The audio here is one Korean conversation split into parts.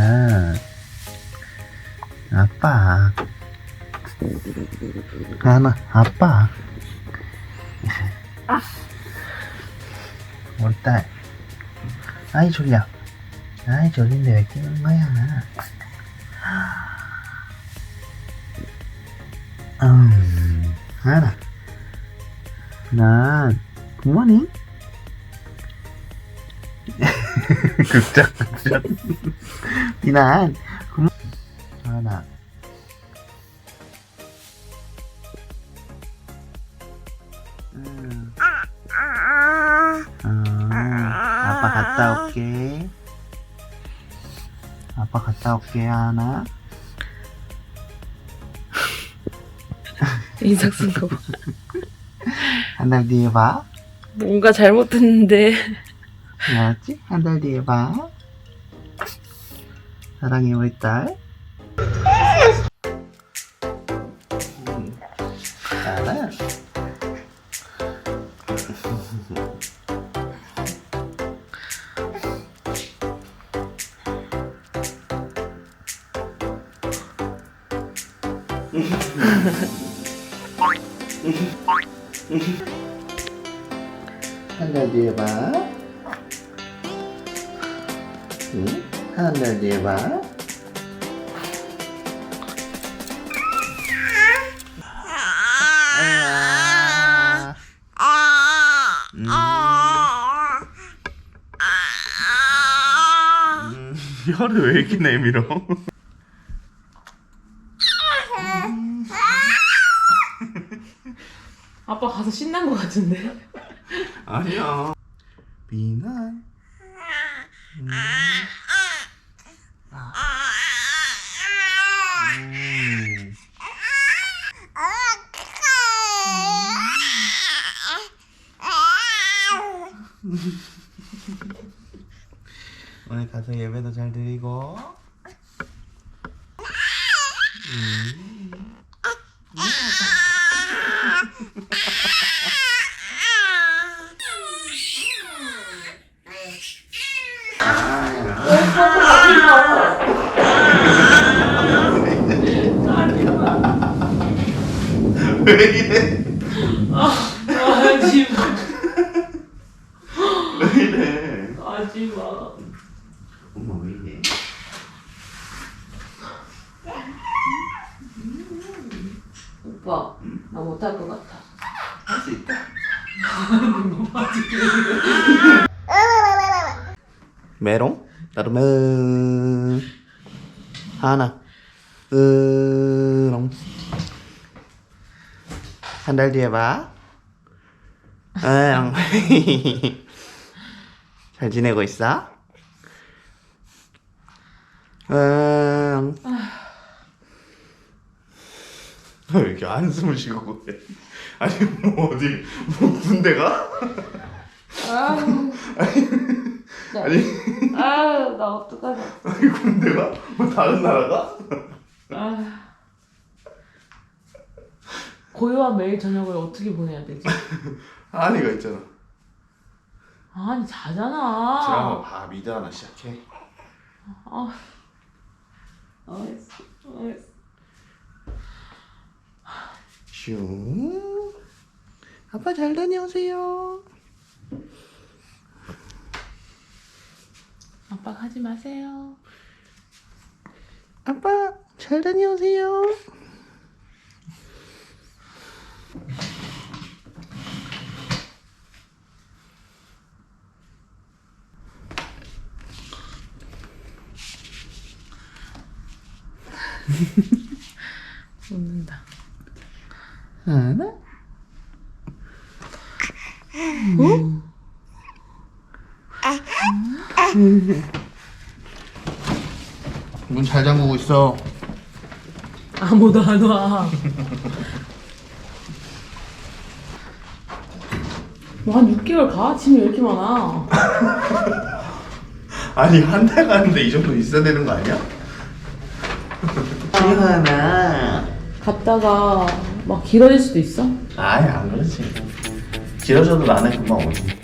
하나 아빠. 하나 아빠. 우리 딸. 아이 졸려. 아이 졸린데 왜 깨는 거야? 음 하나 난 굿모닝 극작 이난 굿모 하나 음. 아, 아빠 갔다 올게 아빠 갔다 올게 하나 인상 쓴 거. 봐. 한달 뒤에 봐 뭔가 잘못했는데. 알았지? 한 달 뒤에 봐 사랑해 우리 딸 음, 알아 한달 뒤에 봐. 응? 한달 뒤에 봐. 아. 음. 음, 혀를 왜 이렇게 내밀어? 아빠 가서 신난 거 같은데. 아니야. 비난. 음. 아. 음. 오늘 가서 예배도 잘 드리고. 왜 이래? 하지 마. 왜 이래? 하지 마. 엄마 왜 이래? 오빠, 나 못할 것 같아. 할 수 있다. 메롱 따르면 하나 으롱 한 달 뒤에 봐. 응. 잘 지내고 있어? 응. 왜 이렇게 한숨을 쉬고 그래? 아니 뭐 어디 뭐 군대 가? 아유. 아니 아유, 나 어떡하냐. 아니 군대 가? 뭐 다른 나라 가? 아. 고요한 매일 저녁을 어떻게 보내야 되지? 아니가 있잖아. 아니, 드라마 자잖아. 봐 미드 하나 시작해. 아. 알았어. 알았어. 슝. 아빠 잘 다녀오세요. 아빠 가지 마세요. 아빠 잘 다녀오세요. 웃는다. 하나. 문잘 잠그고 있어. 아무도 안 와. 뭐 한 6개월 가? 짐이 왜 이렇게 많아? 아니 한 달 가는데 이 정도 있어야 되는 거 아니야? 하나. 갔다가 막 길어질 수도 있어? 아예 안 그렇지. 길어져도 나는 금방 오지.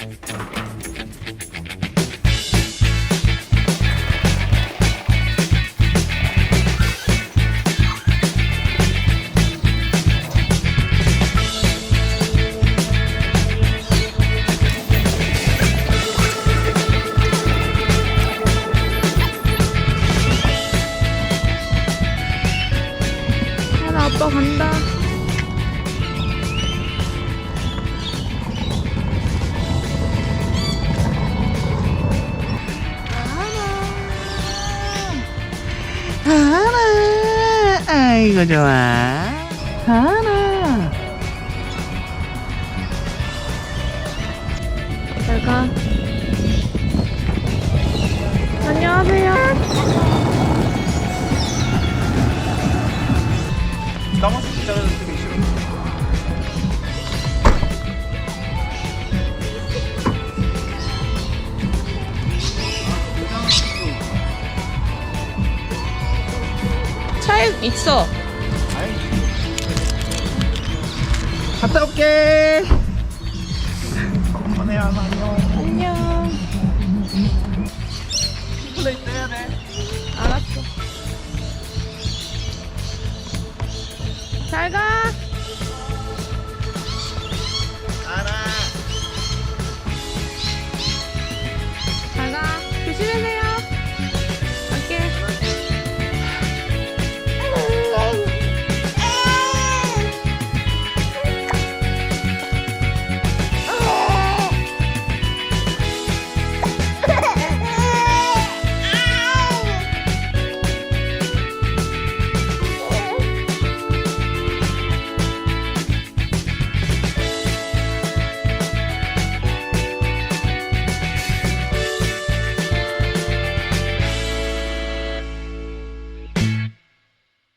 또 간다. 하나 아이고 좋아. 하나 잘가 음. 있어. 갔다 올게. 엄마네 안녕 안녕. 플레이 떼야 돼. 알았어. 잘 가